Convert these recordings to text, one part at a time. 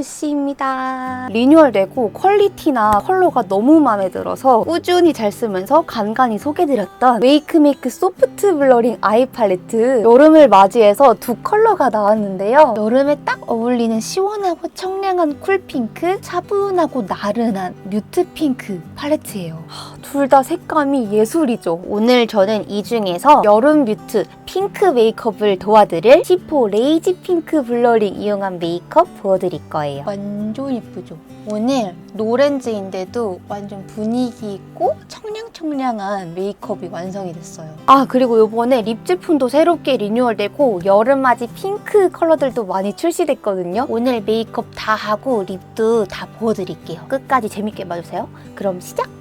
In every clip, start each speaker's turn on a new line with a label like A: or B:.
A: 루시입니다. 리뉴얼되고 퀄리티나 컬러가 너무 마음에 들어서 꾸준히 잘 쓰면서 간간히 소개드렸던 웨이크메이크 소프트 블러링 아이 팔레트 여름을 맞이해서 두 컬러가 나왔는데요. 여름에 딱 어울리는 시원하고 청량한 쿨핑크, 차분하고 나른한 뮤트 핑크 팔레트예요. 둘 다 색감이 예술이죠. 오늘 저는 이 중에서 여름 뮤트 핑크 메이크업을 도와드릴 시포 레이지 핑크 블러링 이용한 메이크업 보여드릴 거예요. 완전 예쁘죠? 오늘 노렌즈인데도 완전 분위기 있고 청량청량한 메이크업이 완성이 됐어요. 아 그리고 요번에 립 제품도 새롭게 리뉴얼되고 여름맞이 핑크 컬러들도 많이 출시됐거든요. 오늘 메이크업 다 하고 립도 다 보여드릴게요. 끝까지 재밌게 봐주세요. 그럼 시작!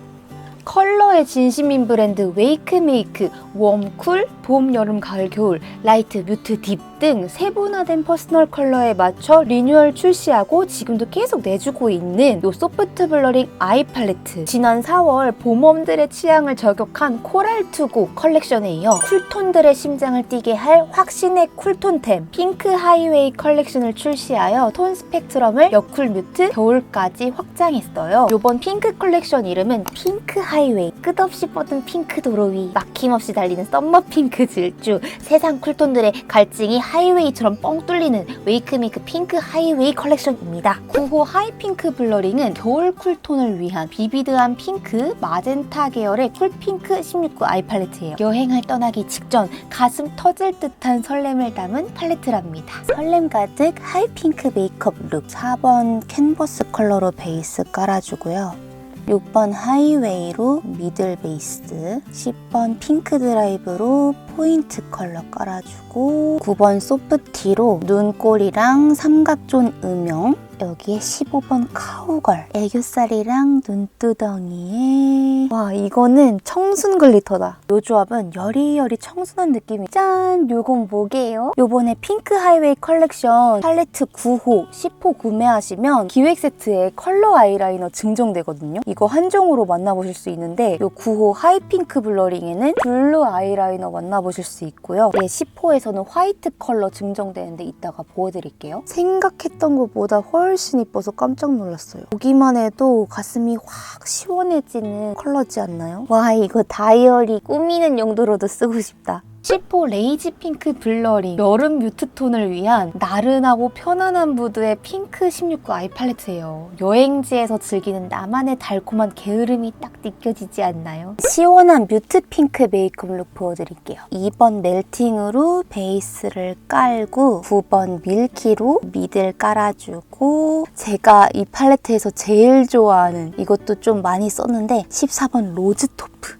A: 컬러의 진심인 브랜드 웨이크메이크, 웜쿨, 봄, 여름, 가을, 겨울, 라이트, 뮤트, 딥 등 세분화된 퍼스널 컬러에 맞춰 리뉴얼 출시하고 지금도 계속 내주고 있는 요 소프트 블러링 아이 팔레트 지난 4월 봄웜들의 취향을 저격한 코랄 투고 컬렉션에 이어 쿨톤들의 심장을 뛰게 할 확신의 쿨톤템 핑크 하이웨이 컬렉션을 출시하여 톤 스펙트럼을 여쿨 뮤트 겨울까지 확장했어요. 요번 핑크 컬렉션 이름은 핑크 하이 웨이 끝없이 뻗은 핑크 도로 위 막힘없이 달리는 썸머 핑크 질주 세상 쿨톤들의 갈증이 하이웨이처럼 뻥 뚫리는 웨이크메이크 핑크 하이웨이 컬렉션입니다. 9호 하이핑크 블러링은 겨울 쿨톤을 위한 비비드한 핑크, 마젠타 계열의 쿨핑크 16구 아이 팔레트예요. 여행을 떠나기 직전 가슴 터질 듯한 설렘을 담은 팔레트랍니다. 설렘 가득 하이핑크 메이크업 룩 4번 캔버스 컬러로 베이스 깔아주고요. 6번 하이웨이로 미들 베이스, 10번 핑크 드라이브로 포인트 컬러 깔아주고 9번 소프티로 눈꼬리랑 삼각존 음영 여기에 15번 카우걸 애교살이랑 눈두덩이에. 와 이거는 청순 글리터다. 요 조합은 여리여리 청순한 느낌이 짠! 요건 뭐게요? 요번에 핑크 하이웨이 컬렉션 팔레트 9호 10호 구매하시면 기획 세트에 컬러 아이라이너 증정되거든요. 이거 한정으로 만나보실 수 있는데 요 9호 하이핑크 블러링에는 블루 아이라이너 만나보실 수 있고요. 얘 10호에서는 화이트 컬러 증정되는데 이따가 보여드릴게요. 생각했던 것보다 훨씬 이뻐서 깜짝 놀랐어요 보기만 해도 가슴이 확 시원해지는 컬러지 않나요? 와 이거 다이어리 꾸미는 용도로도 쓰고 싶다 10호 레이지 핑크 블러링 여름 뮤트 톤을 위한 나른하고 편안한 무드의 핑크 16구 아이 팔레트예요. 여행지에서 즐기는 나만의 달콤한 게으름이 딱 느껴지지 않나요? 시원한 뮤트 핑크 메이크업 룩 보여드릴게요. 2번 멜팅으로 베이스를 깔고 9번 밀키로 미들 깔아주고 제가 이 팔레트에서 제일 좋아하는 이것도 좀 많이 썼는데 14번 로즈 토프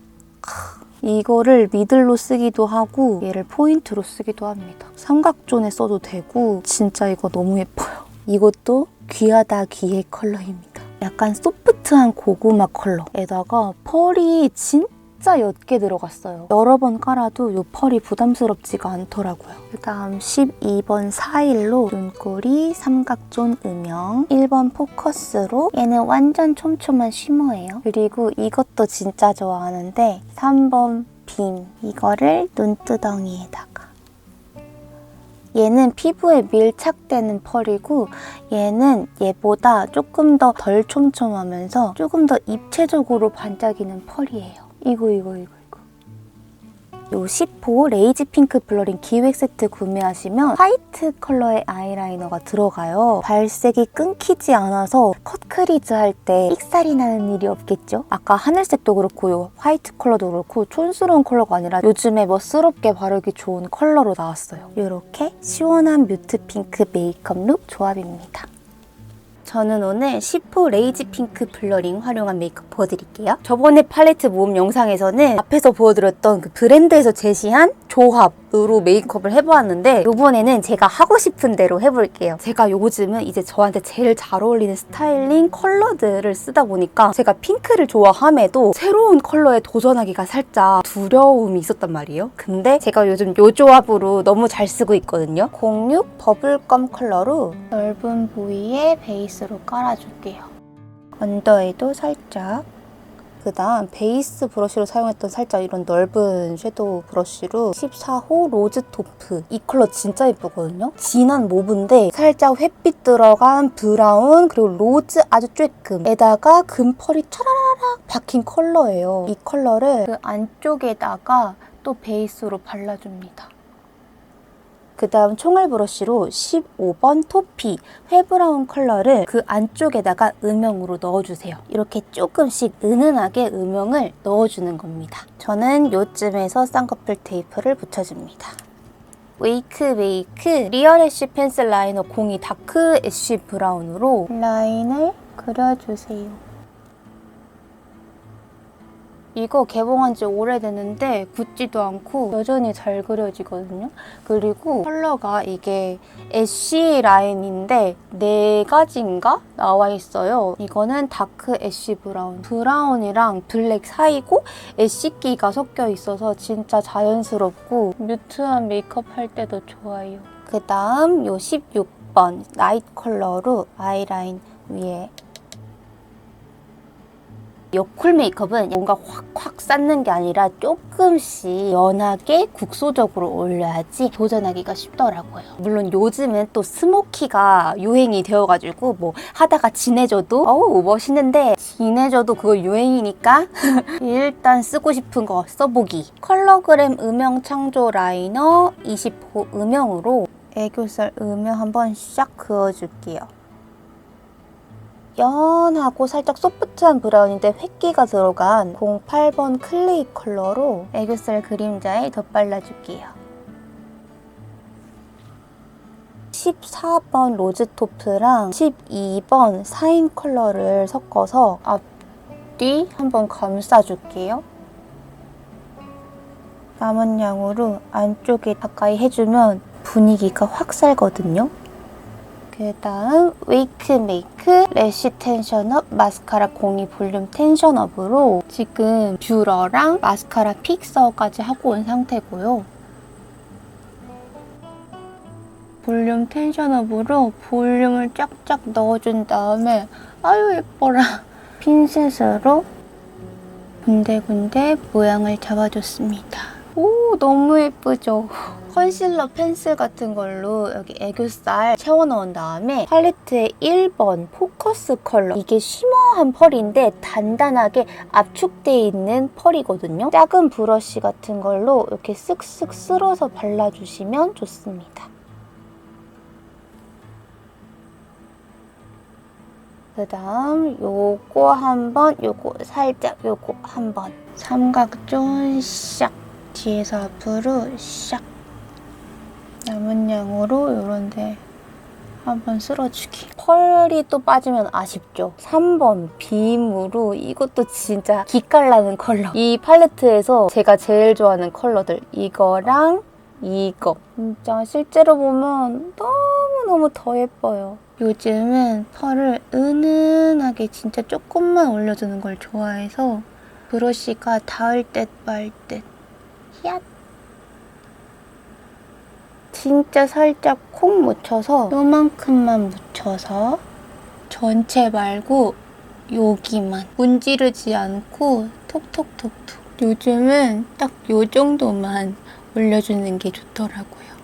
A: 이거를 미들로 쓰기도 하고 얘를 포인트로 쓰기도 합니다. 삼각존에 써도 되고 진짜 이거 너무 예뻐요. 이것도 귀하다 귀의 컬러입니다. 약간 소프트한 고구마 컬러에다가 펄이 진짜 옅게 들어갔어요. 여러 번 깔아도 이 펄이 부담스럽지가 않더라고요. 그 다음 12번 사일로 눈꼬리 삼각존 음영 1번 포커스로 얘는 완전 촘촘한 쉬머예요. 그리고 이것도 진짜 좋아하는데 3번 빔 이거를 눈두덩이에다가 얘는 피부에 밀착되는 펄이고 얘는 얘보다 조금 더 덜 촘촘하면서 조금 더 입체적으로 반짝이는 펄이에요. 이거 이거 이거 이거. 요 10호 레이지 핑크 블러링 기획 세트 구매하시면 화이트 컬러의 아이라이너가 들어가요. 발색이 끊기지 않아서 컷 크리즈 할때 삑살이 나는 일이 없겠죠? 아까 하늘색도 그렇고 요 화이트 컬러도 그렇고 촌스러운 컬러가 아니라 요즘에 멋스럽게 바르기 좋은 컬러로 나왔어요. 이렇게 시원한 뮤트 핑크 메이크업 룩 조합입니다. 저는 오늘 10호 레이지 핑크 블러링 활용한 메이크업 보여드릴게요. 저번에 팔레트 모음 영상에서는 앞에서 보여드렸던 그 브랜드에서 제시한 조합 으로 메이크업을 해보았는데 이번에는 제가 하고 싶은 대로 해볼게요. 제가 요즘은 이제 저한테 제일 잘 어울리는 스타일링 컬러들을 쓰다 보니까 제가 핑크를 좋아함에도 새로운 컬러에 도전하기가 살짝 두려움이 있었단 말이에요. 근데 제가 요즘 요 조합으로 너무 잘 쓰고 있거든요. 06 버블검 컬러로 넓은 부위에 베이스로 깔아줄게요. 언더에도 살짝 그 다음 베이스 브러쉬로 사용했던 살짝 이런 넓은 섀도우 브러쉬로 14호 로즈 토프. 이 컬러 진짜 예쁘거든요? 진한 모브인데 살짝 햇빛 들어간 브라운 그리고 로즈 아주 쬐끔에다가 금펄이 차라라락 박힌 컬러예요. 이 컬러를 그 안쪽에다가 또 베이스로 발라줍니다. 그 다음 총알 브러쉬로 15번 토피 회브라운 컬러를 그 안쪽에다가 음영으로 넣어주세요. 이렇게 조금씩 은은하게 음영을 넣어주는 겁니다. 저는 요쯤에서 쌍꺼풀 테이프를 붙여줍니다. 웨이크 메이크 리얼 애쉬 펜슬 라이너 02 다크 애쉬 브라운으로 라인을 그려주세요. 이거 개봉한 지 오래됐는데 굳지도 않고 여전히 잘 그려지거든요. 그리고 컬러가 이게 애쉬 라인인데 네 가지인가 나와 있어요. 이거는 다크 애쉬 브라운. 브라운이랑 블랙 사이고 애쉬기가 섞여 있어서 진짜 자연스럽고 뮤트한 메이크업 할 때도 좋아요. 그 다음 요 16번 라이트 컬러로 아이라인 위에 요쿨 메이크업은 뭔가 확확 쌓는 게 아니라 조금씩 연하게 국소적으로 올려야지 도전하기가 쉽더라고요. 물론 요즘은 또 스모키가 유행이 되어가지고 뭐 하다가 진해져도 어우 멋있는데 진해져도 그거 유행이니까 일단 쓰고 싶은 거 써보기. 컬러그램 음영 창조 라이너 20호 음영으로 애교살 음영 한번 샥 그어줄게요. 연하고 살짝 소프트한 브라운인데 획기가 들어간 08번 클레이 컬러로 애교살 그림자에 덧발라줄게요. 14번 로즈토프랑 12번 사인 컬러를 섞어서 앞뒤 한번 감싸줄게요. 남은 양으로 안쪽에 가까이 해주면 분위기가 확 살거든요. 그 다음 웨이크 메이크 래쉬 텐션업 마스카라 02 볼륨 텐션업으로 지금 뷰러랑 마스카라 픽서까지 하고 온 상태고요. 볼륨 텐션업으로 볼륨을 쫙쫙 넣어준 다음에 아유 예뻐라 핀셋으로 군데군데 모양을 잡아줬습니다. 오 너무 예쁘죠? 컨실러 펜슬 같은 걸로 여기 애교살 채워넣은 다음에 팔레트의 1번 포커스 컬러 이게 쉬머한 펄인데 단단하게 압축되어 있는 펄이거든요. 작은 브러쉬 같은 걸로 이렇게 쓱쓱 쓸어서 발라주시면 좋습니다. 그 다음 요거 한번 요거 살짝 요거 한번 삼각존 샥 뒤에서 앞으로 샥 남은 양으로 요런데 한번 쓸어주기. 펄이 또 빠지면 아쉽죠. 3번 빔으로 이것도 진짜 기깔나는 컬러. 이 팔레트에서 제가 제일 좋아하는 컬러들 이거랑 이거. 진짜 실제로 보면 너무너무 더 예뻐요. 요즘은 펄을 은은하게 진짜 조금만 올려주는 걸 좋아해서 브러쉬가 닿을 듯 말 듯. 히앗. 진짜 살짝 콕 묻혀서 요만큼만 묻혀서 전체 말고 여기만 문지르지 않고 톡톡톡톡 요즘은 딱 요 정도만 올려주는 게 좋더라고요.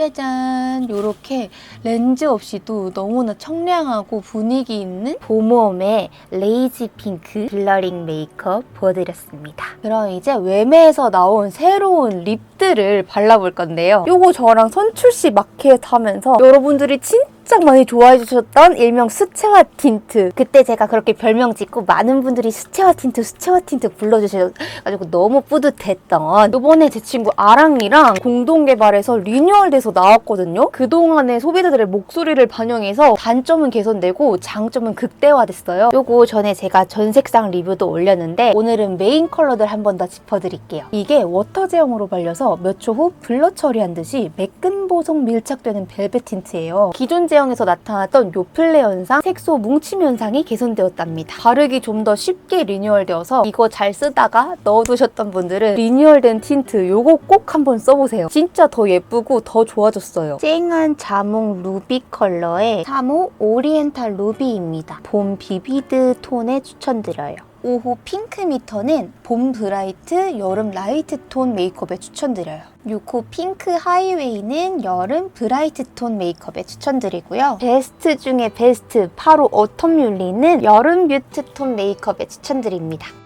A: 짜잔 요렇게 렌즈 없이도 너무나 청량하고 분위기 있는 봄웜의 레이지 핑크 블러링 메이크업 보여드렸습니다. 그럼 이제 웸에서 나온 새로운 립들을 발라볼 건데요. 요거 저랑 선출씨 마켓 하면서 여러분들이 진짜 진짜 많이 좋아해 주셨던 일명 수채화 틴트. 그때 제가 그렇게 별명 짓고 많은 분들이 수채화 틴트 수채화 틴트 불러주셔가지고 너무 뿌듯했던. 이번에 제 친구 아랑이랑 공동 개발해서 리뉴얼돼서 나왔거든요? 그동안의 소비자들의 목소리를 반영해서 단점은 개선되고 장점은 극대화됐어요. 요거 전에 제가 전색상 리뷰도 올렸는데 오늘은 메인 컬러들 한 번 더 짚어드릴게요. 이게 워터 제형으로 발려서 몇 초 후 블러 처리한 듯이 매끈 보송 밀착되는 벨벳 틴트예요. 기존 제형 제형에서 나타났던 요플레 현상, 색소 뭉침 현상이 개선되었답니다. 바르기 좀 더 쉽게 리뉴얼되어서 이거 잘 쓰다가 넣어두셨던 분들은 리뉴얼된 틴트 요거 꼭 한번 써보세요. 진짜 더 예쁘고 더 좋아졌어요. 쨍한 자몽 루비 컬러의 3호 오리엔탈 루비입니다. 봄 비비드 톤에 추천드려요. 5호 핑크 미터는 봄 브라이트, 여름 라이트 톤 메이크업에 추천드려요. 6호 핑크 하이웨이는 여름 브라이트 톤 메이크업에 추천드리고요. 베스트 중에 베스트 8호 어텀 뮬리는 여름 뮤트 톤 메이크업에 추천드립니다.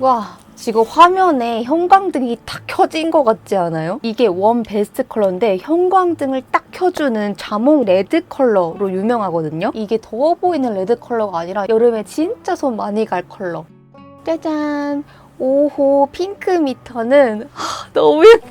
A: 와, 지금 화면에 형광등이 딱 켜진 것 같지 않아요? 이게 원 베스트 컬러인데 형광등을 딱 켜주는 자몽 레드 컬러로 유명하거든요. 이게 더워 보이는 레드 컬러가 아니라 여름에 진짜 손 많이 갈 컬러. 짜잔! 5호 핑크 미터는 하, 너무 예뻐!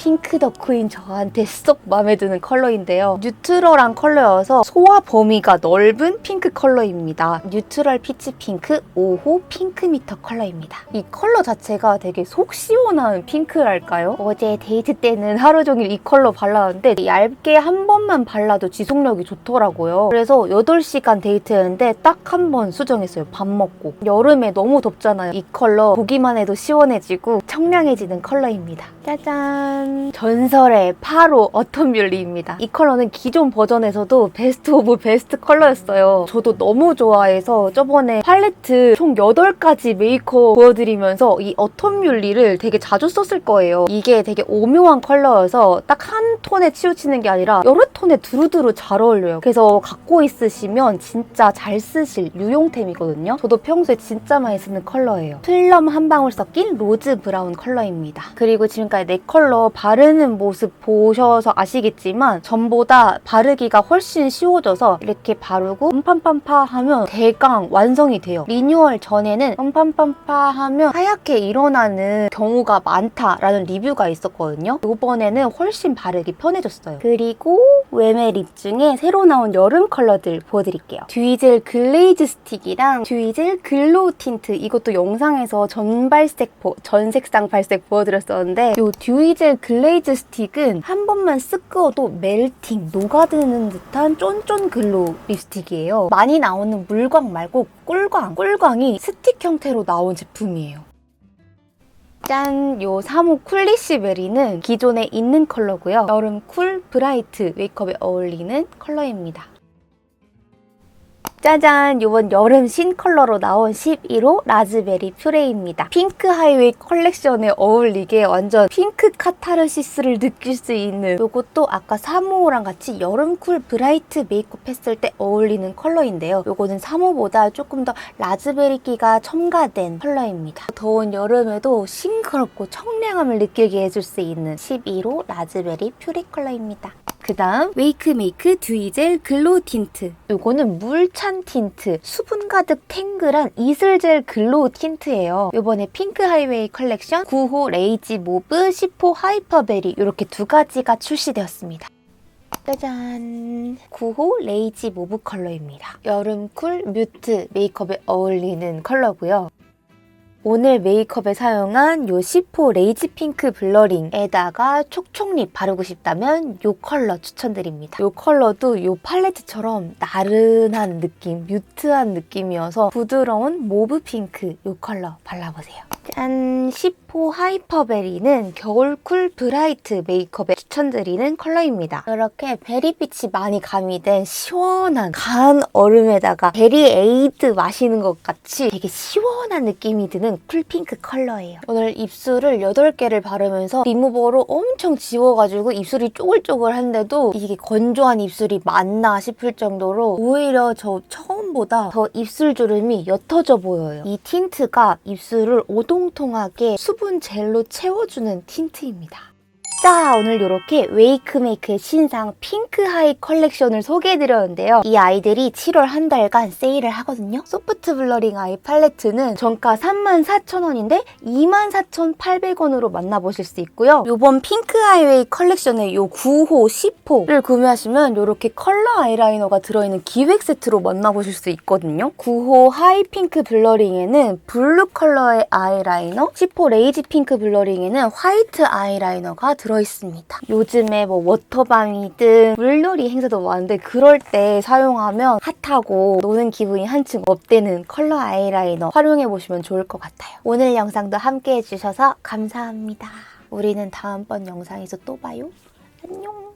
A: 핑크 덕후인 저한테 쏙 마음에 드는 컬러인데요. 뉴트럴한 컬러여서 소화 범위가 넓은 핑크 컬러입니다. 뉴트럴 피치 핑크 5호 핑크 미터 컬러입니다. 이 컬러 자체가 되게 속 시원한 핑크랄까요? 어제 데이트 때는 하루 종일 이 컬러 발랐는데 얇게 한 번만 발라도 지속력이 좋더라고요. 그래서 8시간 데이트였는데 딱 한 번 수정했어요. 밥 먹고. 여름에 너무 덥잖아요. 이 컬러 보기만 해도 시원해지고 청량해지는 컬러입니다. 짜잔! 전설의 8호 어텀뮬리입니다. 이 컬러는 기존 버전에서도 베스트 오브 베스트 컬러였어요. 저도 너무 좋아해서 저번에 팔레트 총 8가지 메이크업 보여드리면서 이 어텀뮬리를 되게 자주 썼을 거예요. 이게 되게 오묘한 컬러여서 딱 한 톤에 치우치는 게 아니라 여러 톤에 두루두루 잘 어울려요. 그래서 갖고 있으시면 진짜 잘 쓰실 유용템이거든요. 저도 평소에 진짜 많이 쓰는 컬러예요. 플럼 한 방울 섞인 로즈 브라운 컬러입니다. 그리고 지금까지 네 컬러 바르는 모습 보셔서 아시겠지만 전보다 바르기가 훨씬 쉬워져서 이렇게 바르고 빰빰빰파 하면 대강 완성이 돼요. 리뉴얼 전에는 빰빰빰파 하면 하얗게 일어나는 경우가 많다라는 리뷰가 있었거든요. 이번에는 훨씬 바르기 편해졌어요. 그리고 웨메 립 중에 새로 나온 여름 컬러들 보여드릴게요. 듀이젤 글레이즈 스틱이랑 듀이젤 글로우 틴트 이것도 영상에서 전발색 보- 전색상 발색 보여드렸었는데 이 듀이젤 글레이즈 스틱은 한 번만 쓱 그어도 멜팅 녹아드는 듯한 쫀쫀 글로우 립스틱이에요. 많이 나오는 물광 말고 꿀광 꿀광이 스틱 형태로 나온 제품이에요. 짠! 요 3호 쿨리시 베리는 기존에 있는 컬러고요. 여름 쿨 브라이트 메이크업에 어울리는 컬러입니다. 짜잔! 이번 여름 신 컬러로 나온 11호 라즈베리 퓨레입니다. 핑크 하이웨이 컬렉션에 어울리게 완전 핑크 카타르시스를 느낄 수 있는 이것도 아까 3호랑 같이 여름 쿨 브라이트 메이크업 했을 때 어울리는 컬러인데요. 이거는 3호보다 조금 더 라즈베리기가 첨가된 컬러입니다. 더운 여름에도 싱그럽고 청량함을 느끼게 해줄 수 있는 11호 라즈베리 퓨레 컬러입니다. 그 다음 웨이크메이크 듀이젤 글로우 틴트. 요거는 물찬 틴트 수분 가득 탱글한 이슬젤 글로우 틴트예요. 요번에 핑크 하이웨이 컬렉션 9호 레이지 모브 10호 하이퍼베리 이렇게 두 가지가 출시되었습니다. 짜잔! 9호 레이지 모브 컬러입니다. 여름 쿨 뮤트 메이크업에 어울리는 컬러고요 오늘 메이크업에 사용한 요 10호 레이지 핑크 블러링에다가 촉촉립 바르고 싶다면 요 컬러 추천드립니다. 요 컬러도 요 팔레트처럼 나른한 느낌, 뮤트한 느낌이어서 부드러운 모브 핑크 요 컬러 발라보세요. 짠! 10호 하이퍼베리는 겨울 쿨 브라이트 메이크업에 추천드리는 컬러입니다. 이렇게 베리빛이 많이 가미된 시원한 간 얼음에다가 베리 에이드 마시는 것 같이 되게 시원한 느낌이 드는 쿨핑크 컬러예요. 오늘 입술을 8개를 바르면서 리무버로 엄청 지워가지고 입술이 쪼글쪼글한데도 이게 건조한 입술이 맞나 싶을 정도로 오히려 저 처음보다 더 입술 주름이 옅어져 보여요. 이 틴트가 입술을 오동통하게 수분 젤로 채워주는 틴트입니다. 자, 오늘 이렇게 웨이크메이크의 신상 핑크 하이 컬렉션을 소개해드렸는데요. 이 아이들이 7월 한 달간 세일을 하거든요. 소프트 블러링 아이 팔레트는 정가 34,000원인데 24,800원으로 만나보실 수 있고요. 이번 핑크 하이웨이 컬렉션의 요 9호, 10호를 구매하시면 이렇게 컬러 아이라이너가 들어있는 기획 세트로 만나보실 수 있거든요. 9호 하이 핑크 블러링에는 블루 컬러의 아이라이너, 10호 레이지 핑크 블러링에는 화이트 아이라이너가 들어 들어있습니다. 요즘에 뭐 워터밤이든 물놀이 행사도 많은데 그럴 때 사용하면 핫하고 노는 기분이 한층 업되는 컬러 아이라이너 활용해보시면 좋을 것 같아요. 오늘 영상도 함께 해주셔서 감사합니다. 우리는 다음번 영상에서 또 봐요. 안녕!